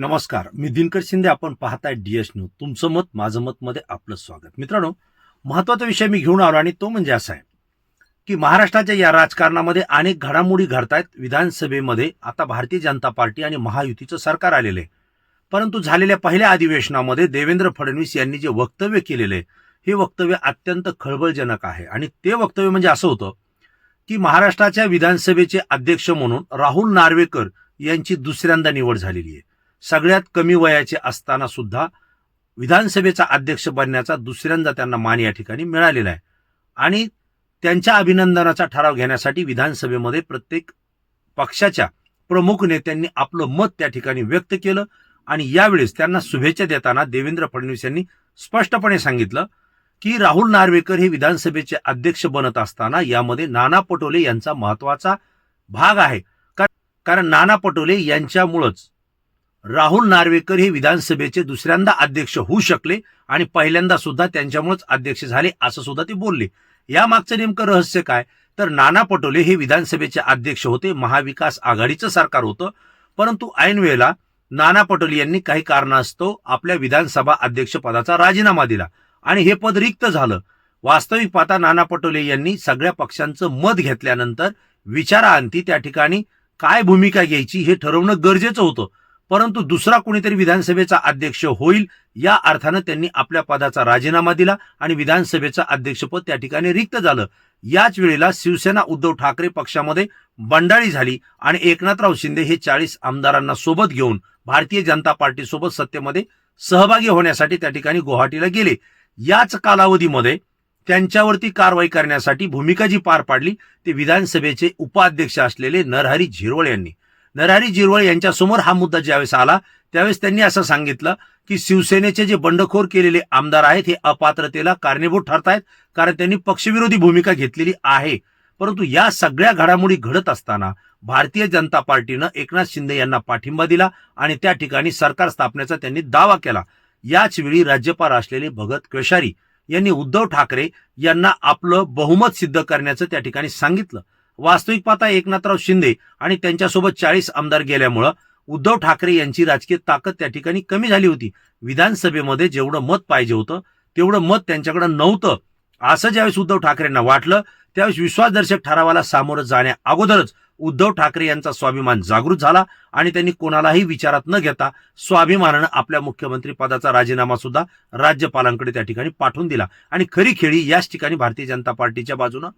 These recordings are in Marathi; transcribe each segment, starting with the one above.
नमस्कार मी दिनकर शिंदे आपण पाहताय डीएस न्यूज तुमचं मत माझं मत मध्ये आपलं स्वागत. मित्रांनो महत्त्वाचा विषय मी घेऊन आलो आणि तो म्हणजे असा आहे की महाराष्ट्राच्या या राजकारणामध्ये अनेक घडामोडी घडतायत. विधानसभेमध्ये आता भारतीय जनता पार्टी आणि महायुतीचं सरकार आलेलं आहे. परंतु झालेल्या पहिल्या अधिवेशनामध्ये देवेंद्र फडणवीस यांनी जे वक्तव्य केलेलं आहे हे वक्तव्य अत्यंत खळबळजनक आहे. आणि ते वक्तव्य म्हणजे असं होतं की महाराष्ट्राच्या विधानसभेचे अध्यक्ष म्हणून राहुल नार्वेकर यांची दुसऱ्यांदा निवड झालेली आहे. सगळ्यात कमी वयाचे असताना सुद्धा विधानसभेचा अध्यक्ष बनण्याचा दुसऱ्यांदा त्यांना मान या ठिकाणी मिळालेला आहे. आणि त्यांच्या अभिनंदनाचा ठराव घेण्यासाठी विधानसभेमध्ये प्रत्येक पक्षाच्या प्रमुख नेत्यांनी आपलं मत त्या ठिकाणी व्यक्त केलं आणि यावेळेस त्यांना शुभेच्छा देताना देवेंद्र फडणवीस यांनी स्पष्टपणे सांगितलं की राहुल नार्वेकर हे विधानसभेचे अध्यक्ष बनत असताना यामध्ये नाना पटोले यांचा महत्त्वाचा भाग आहे. का- कारण नाना पटोले यांच्यामुळंच राहुल नार्वेकर हे विधानसभेचे दुसऱ्यांदा अध्यक्ष होऊ शकले आणि पहिल्यांदा सुद्धा त्यांच्यामुळेच अध्यक्ष झाले असं सुद्धा ते बोलले. या मागचं नेमकं रहस्य काय? तर नाना पटोले हे विधानसभेचे अध्यक्ष होते महाविकास आघाडीचं सरकार होतं. परंतु ऐन वेळेला नाना पटोले यांनी काही कारणास्तव आपल्या विधानसभा अध्यक्षपदाचा राजीनामा दिला आणि हे पद रिक्त झालं. वास्तविक पाहता नाना पटोले यांनी सगळ्या पक्षांचं मत घेतल्यानंतर विचारांती त्या ठिकाणी काय भूमिका घ्यायची हे ठरवणं गरजेचं होतं. परंतु दुसरा कोणीतरी विधानसभेचा अध्यक्ष होईल या अर्थानं त्यांनी आपल्या पदाचा राजीनामा दिला आणि विधानसभेचं अध्यक्षपद त्या ठिकाणी रिक्त झालं. याच वेळेला शिवसेना उद्धव ठाकरे पक्षामध्ये बंडाळी झाली आणि एकनाथराव शिंदे हे चाळीस आमदारांना सोबत घेऊन भारतीय जनता पार्टीसोबत सत्तेमध्ये सहभागी होण्यासाठी त्या ठिकाणी गुवाहाटीला गेले. याच कालावधीमध्ये त्यांच्यावरती कारवाई करण्यासाठी भूमिका जी पार पाडली ते विधानसभेचे उपाध्यक्ष असलेले नरहरी झिरवळ यांनी. नरहरी जिरवळ यांच्यासमोर हा मुद्दा ज्यावेळेस आला त्यावेळेस त्यांनी असं सांगितलं की शिवसेनेचे जे बंडखोर केलेले आमदार आहेत हे अपात्रतेला कारणीभूत ठरतायत कारण त्यांनी पक्षविरोधी भूमिका घेतलेली आहे. परंतु या सगळ्या घडामोडी घडत असताना भारतीय जनता पार्टीनं एकनाथ शिंदे यांना पाठिंबा दिला आणि त्या ठिकाणी सरकार स्थापनेचा त्यांनी दावा केला. याच वेळी राज्यपाल असलेले भगत केशारी यांनी उद्धव ठाकरे यांना आपलं बहुमत सिद्ध करण्याचं त्या ठिकाणी सांगितलं. वास्तविक पाहता एकनाथराव शिंदे आणि त्यांच्यासोबत चाळीस आमदार गेल्यामुळं उद्धव ठाकरे यांची राजकीय ताकद त्या ठिकाणी कमी झाली होती. विधानसभेमध्ये जेवढं मत पाहिजे होतं तेवढं मत त्यांच्याकडे नव्हतं. असं ज्यावेळेस उद्धव ठाकरेंना वाटलं त्यावेळेस विश्वासदर्शक ठरावाला सामोरं जाण्या अगोदरच उद्धव ठाकरे यांचा स्वाभिमान जागृत झाला आणि त्यांनी कोणालाही विचारात न घेता स्वाभिमानानं आपल्या मुख्यमंत्री पदाचा राजीनामा सुद्धा राज्यपालांकडे त्या ठिकाणी पाठवून दिला. आणि खरी खेळी याच ठिकाणी भारतीय जनता पार्टीच्या बाजूनं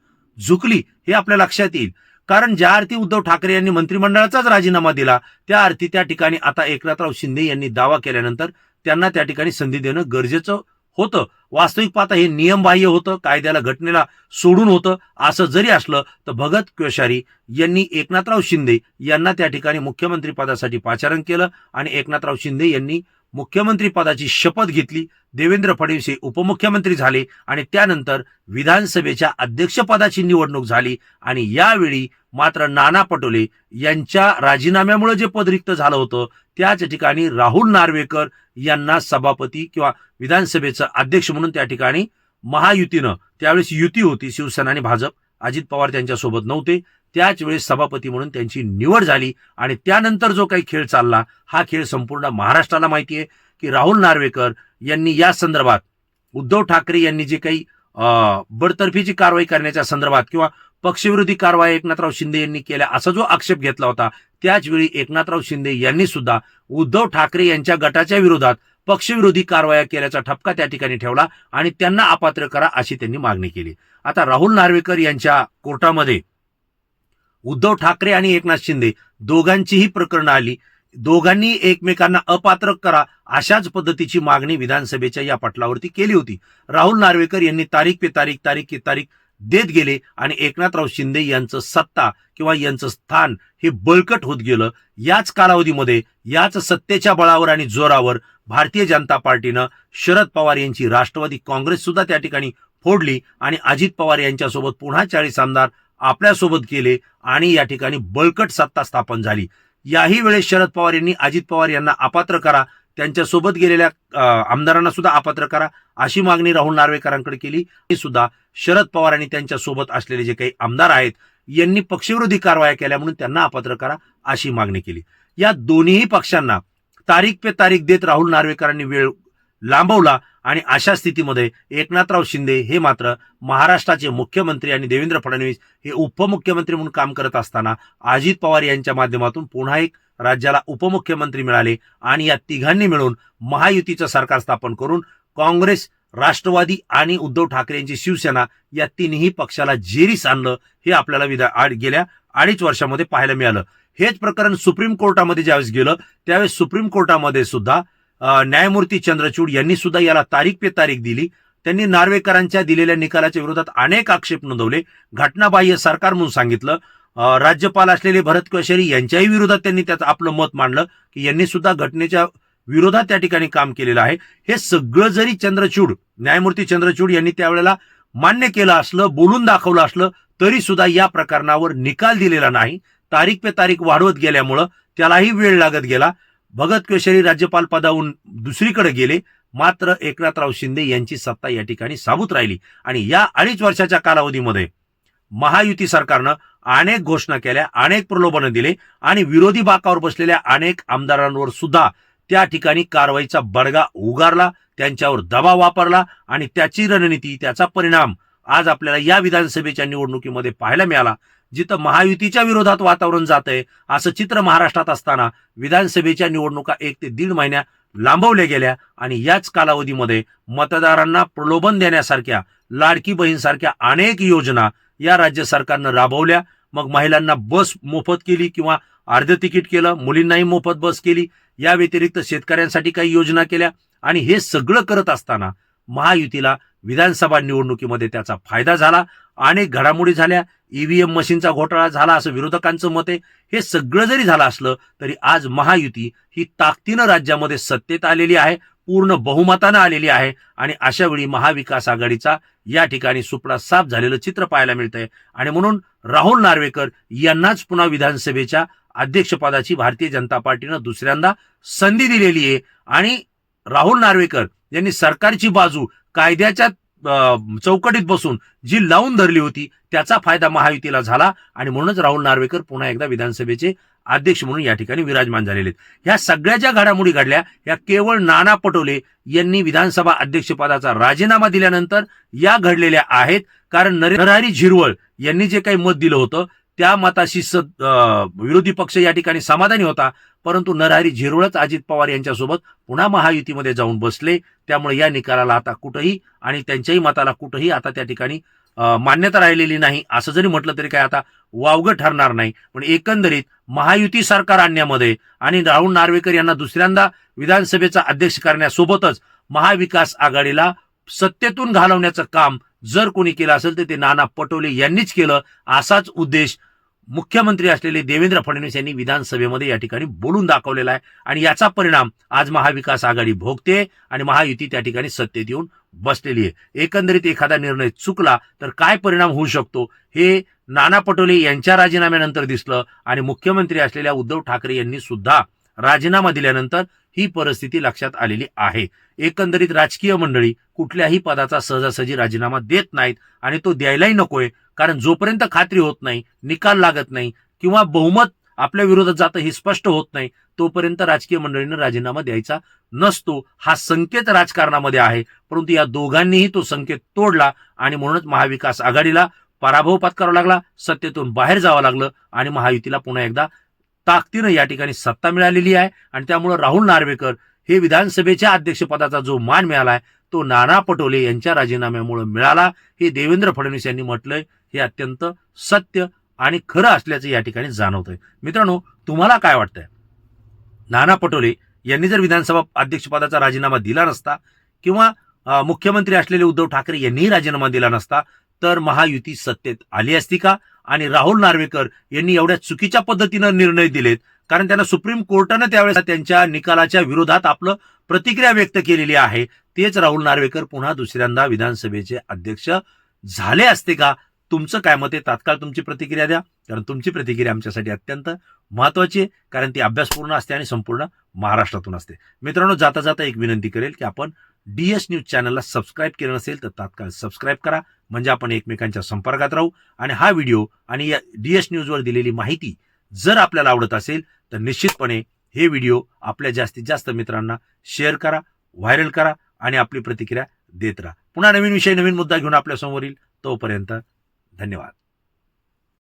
झुकली हे आपल्या लक्षात येईल. कारण ज्या अर्थी उद्धव ठाकरे यांनी मंत्रिमंडळाचाच राजीनामा दिला त्या अर्थी त्या ठिकाणी आता एकनाथराव शिंदे यांनी दावा केल्यानंतर त्यांना त्या ठिकाणी संधी देणं गरजेचं होतं. वास्तविक पाहता हे नियमबाह्य होतं कायद्याला घटनेला सोडून होतं. असं जरी असलं तर भगत कोश्यारी यांनी एकनाथराव शिंदे यांना त्या ठिकाणी मुख्यमंत्री पदासाठी पाचारण केलं आणि एकनाथराव शिंदे यांनी मुख्यमंत्री पदाची शपथ घेतली. देवेंद्र फडणवीस हे उपमुख्यमंत्री झाले आणि त्यानंतर विधानसभेच्या अध्यक्षपदाची निवडणूक झाली आणि यावेळी मात्र नाना पटोले यांच्या राजीनाम्यामुळे जे पद रिक्त झालं होतं त्याच ठिकाणी राहुल नार्वेकर यांना सभापती किंवा विधानसभेचं अध्यक्ष म्हणून त्या ठिकाणी महायुतीनं त्यावेळेस युती होती शिवसेना आणि भाजप. अजित पवार त्यांच्यासोबत नव्हते. त्याच वेळेस सभापती म्हणून त्यांची निवड झाली आणि त्यानंतर जो काही खेळ चालला हा खेळ संपूर्ण महाराष्ट्राला माहिती आहे की राहुल नार्वेकर यांनी या संदर्भात उद्धव ठाकरे यांनी जे काही बडतर्फीची कारवाई करण्याच्या संदर्भात किंवा पक्षविरोधी कारवाई एकनाथराव शिंदे यांनी केल्या असा जो आक्षेप घेतला होता त्याचवेळी एकनाथराव शिंदे यांनी सुद्धा उद्धव ठाकरे यांच्या गटाच्या विरोधात पक्षविरोधी कारवाया केल्याचा ठपका त्या ठिकाणी ठेवला आणि त्यांना अपात्र करा अशी त्यांनी मागणी केली. आता राहुल नार्वेकर यांच्या कोर्टामध्ये उद्धव ठाकरे आणि एकनाथ शिंदे दोघांचीही प्रकरणं आली. दोघांनी एकमेकांना अपात्र करा अशाच पद्धतीची मागणी विधानसभेच्या या पटलावरती केली होती. राहुल नार्वेकर यांनी तारीख पे तारीख तारीख पे तारीख देत गेले आणि एकनाथराव शिंदे यांचं सत्ता किंवा यांचं स्थान हे बळकट होत गेलं. याच कालावधीमध्ये याच सत्तेच्या बळावर आणि जोरावर भारतीय जनता पार्टीनं शरद पवार यांची राष्ट्रवादी काँग्रेस सुद्धा त्या ठिकाणी फोडली आणि अजित पवार यांच्यासोबत पुन्हा चाळीस आमदार आपल्यासोबत केले आणि या ठिकाणी बळकट सत्ता स्थापन झाली. याही वेळेस शरद पवार यांनी अजित पवार यांना अपात्र करा. त्यांच्यासोबत गेलेल्या आमदारांना सुद्धा अपात्र करा. अशी मागणी राहुल नार्वेकरांकडे केली. ही सुद्धा शरद पवार आणि त्यांच्यासोबत असलेले जे काही आमदार आहेत यांनी पक्षविरोधी कारवाया केल्या म्हणून त्यांना अपात्र करा अशी मागणी केली. या दोन्ही पक्षांना तारीख पे तारीख देत राहुल नार्वेकरांनी वेळ लांबवला आणि अशा स्थितीमध्ये एकनाथराव शिंदे हे मात्र महाराष्ट्राचे मुख्यमंत्री आणि देवेंद्र फडणवीस हे उपमुख्यमंत्री म्हणून काम करत असताना अजित पवार यांच्या माध्यमातून पुन्हा एक राज्याला उपमुख्यमंत्री मिळाले आणि या तिघांनी मिळून महायुतीचं सरकार स्थापन करून काँग्रेस राष्ट्रवादी आणि उद्धव ठाकरे यांची शिवसेना या तिन्ही पक्षाला जेरीस आणलं हे आपल्याला विधा आड- गेल्या अडीच वर्षामध्ये पाहायला मिळालं. हेच प्रकरण सुप्रीम कोर्टामध्ये ज्यावेळेस गेलं त्यावेळेस सुप्रीम कोर्टामध्ये सुद्धा न्यायमूर्ती चंद्रचूड यांनी सुद्धा याला तारीख पे तारीख दिली. त्यांनी नार्वेकरांच्या दिलेल्या निकालाच्या विरोधात अनेक आक्षेप नोंदवले. घटनाबाह्य सरकार म्हणून सांगितलं. राज्यपाल असलेले भरत कोश्यारी यांच्याही विरोधात त्यांनी त्याचं आपलं मत मांडलं की यांनी सुद्धा घटनेच्या विरोधात त्या ठिकाणी काम केलेलं आहे. हे सगळं जरी चंद्रचूड न्यायमूर्ती चंद्रचूड यांनी त्यावेळेला मान्य केलं असलं बोलून दाखवलं असलं तरी सुद्धा या प्रकरणावर निकाल दिलेला नाही. तारीख पे तारीख वाढवत गेल्यामुळं त्यालाही वेळ लागत गेला. भगत केशरी राज्यपाल पदाहून दुसरीकडे गेले. मात्र एकनाथराव शिंदे यांची सत्ता या ठिकाणी साबूत राहिली. आणि या अडीच वर्षाच्या कालावधीमध्ये महायुती सरकारनं अनेक घोषणा केल्या अनेक प्रलोभनं दिले आणि विरोधी बाकावर बसलेल्या अनेक आमदारांवर सुद्धा त्या ठिकाणी कारवाईचा बडगा उगारला त्यांच्यावर दबाव वापरला आणि त्याची रणनीती त्याचा परिणाम आज आपल्याला या विधानसभेच्या निवडणुकीमध्ये पाहायला मिळाला. जिथं महायुतीच्या विरोधात वातावरण जातंय असं चित्र महाराष्ट्रात असताना विधानसभेच्या निवडणुका एक ते दीड महिन्या लांबवल्या गेल्या आणि याच कालावधीमध्ये मतदारांना प्रलोभन देण्यासारख्या लाडकी बहीणसारख्या अनेक योजना या राज्य सरकारनं राबवल्या. मग महिलांना बस मोफत केली किंवा अर्ध तिकीट केलं मुलींनाही मोफत बस केली या व्यतिरिक्त शेतकऱ्यांसाठी काही योजना केल्या. आणि हे सगळं करत असताना महायुतीला विधानसभा निवडणुकीमध्ये त्याचा फायदा झाला अनेक घडामोडी झाल्या. ईव्हीएम मशीनचा घोटाळा झाला असं विरोधकांचं मत आहे. हे सगळं जरी झालं असलं तरी आज महायुती ही ताकदीनं राज्यामध्ये सत्तेत आलेली आहे पूर्ण बहुमतानं आलेली आहे आणि अशा वेळी महाविकास आघाडीचा या ठिकाणी सुपडा साफ झालेलं चित्र पाहायला मिळतंय. आणि म्हणून राहुल नार्वेकर यांनाच पुन्हा विधानसभेच्या अध्यक्षपदाची भारतीय जनता पार्टीनं दुसऱ्यांदा संधी दिलेली आहे आणि राहुल नार्वेकर यांनी सरकारची बाजू कायद्याच्या चौकटीत बसून जी लावून धरली होती त्याचा फायदा महायुतीला झाला आणि म्हणूनच राहुल नार्वेकर पुन्हा एकदा विधानसभेचे अध्यक्ष म्हणून या ठिकाणी विराजमान झालेले आहेत. ह्या सगळ्या ज्या घडामोडी घडल्या या केवळ नाना पटोले यांनी विधानसभा अध्यक्षपदाचा राजीनामा दिल्यानंतर या घडलेल्या आहेत. कारण नरहरी झिरवळ यांनी जे काही मत दिलं होतं त्या मताशी स विरोधी पक्ष या ठिकाणी समाधानी होता परंतु नरहरी झिरवळच अजित पवार यांच्यासोबत पुन्हा महायुतीमध्ये जाऊन बसले. त्यामुळे या निकालाला आता कुठंही आणि त्यांच्याही मताला कुठंही आता त्या ठिकाणी मान्यता राहिलेली नाही. असं जरी म्हटलं तरी काय आता वावगं ठरणार नाही. पण एकंदरीत महायुती सरकार आणण्यामध्ये आणि राहुल नार्वेकर यांना दुसऱ्यांदा विधानसभेचा अध्यक्ष करण्यासोबतच महाविकास आघाडीला सत्तेतून घालवण्याचं काम जर कोणी केलं असेल तर ते नाना पटोले यांनीच केलं. असाच उद्देश मुख्यमंत्री असलेले देवेंद्र फडणवीस यांनी विधानसभेमध्ये या ठिकाणी बोलून दाखवलेला आहे. आणि याचा परिणाम आज महाविकास आघाडी भोगते आणि महायुती त्या ठिकाणी सत्तेत येऊन बसलेली आहे. एकंदरीत एखादा निर्णय चुकला तर काय परिणाम होऊ शकतो? हे नाना पटोले यांच्या राजीनाम्यानंतर दिसलं आणि मुख्यमंत्री असलेल्या उद्धव ठाकरे यांनी सुद्धा राजीनामा दिल्यानंतर ही परिस्थिती लक्षात आलेली आहे. एकंदरीत राजकीय मंडळी कुठल्याही पदाचा सहजासहजी राजीनामा देत नाहीत आणि तो द्यायलाही नकोय. कारण जोपर्यंत खात्री होत नाही निकाल लागत नाही किंवा बहुमत आपल्या विरोधात जातं हे स्पष्ट होत नाही तोपर्यंत राजकीय मंडळीनं राजीनामा द्यायचा नसतो. हा संकेत राजकारणामध्ये आहे. परंतु या दोघांनीही तो संकेत तोडला आणि म्हणूनच महाविकास आघाडीला पराभव पत्करावा लागला सत्तेतून बाहेर जावं लागलं आणि महायुतीला पुन्हा एकदा ताकदीनं या ठिकाणी सत्ता मिळालेली आहे. आणि त्यामुळं राहुल नार्वेकर हे विधानसभेच्या अध्यक्षपदाचा जो मान मिळाला आहे तो नाना पटोले यांच्या राजीनाम्यामुळे मिळाला. हे देवेंद्र फडणवीस यांनी म्हटलंय. हे अत्यंत सत्य आणि खरं असल्याचं या ठिकाणी जाणवतंय. मित्रांनो तुम्हाला काय वाटतंय? नाना पटोले यांनी जर विधानसभा अध्यक्षपदाचा राजीनामा दिला नसता किंवा मुख्यमंत्री असलेले उद्धव ठाकरे यांनीही राजीनामा दिला नसता तर महायुती सत्तेत आली असती का? आणि राहुल नार्वेकर यांनी एवढ्या चुकीच्या पद्धतीनं निर्णय दिलेत कारण त्यांना सुप्रीम कोर्टानं त्यावेळेस त्यांच्या निकालाच्या विरोधात आपलं प्रतिक्रिया व्यक्त केलेली आहे. तेच राहुल नार्वेकर पुन्हा दुसऱ्यांदा विधानसभेचे अध्यक्ष झाले असते का? तुमचं काय मत आहे? तात्काळ तुमची प्रतिक्रिया द्या. कारण तुमची प्रतिक्रिया आमच्यासाठी अत्यंत महत्वाची आहे. कारण ती अभ्यासपूर्ण असते आणि संपूर्ण महाराष्ट्रातून असते. मित्रांनो जाता जाता एक विनंती करेल की आपण डी एस न्यूज चॅनलला सबस्क्राईब केलं नसेल तर तात्काळ सबस्क्राईब करा. म्हणजे आपण एकमेकांच्या संपर्कात राहू. आणि हा व्हिडिओ आणि या डी एस न्यूजवर दिलेली माहिती जर आपल्याला आवडत असेल तर निश्चितपणे हे व्हिडिओ आपल्या जास्तीत जास्त मित्रांना शेअर करा व्हायरल करा आणि आपली प्रतिक्रिया देत राहा. पुन्हा नवीन विषय नवीन मुद्दा घेऊन आपल्यासमोर येईल तोपर्यंत धन्यवाद.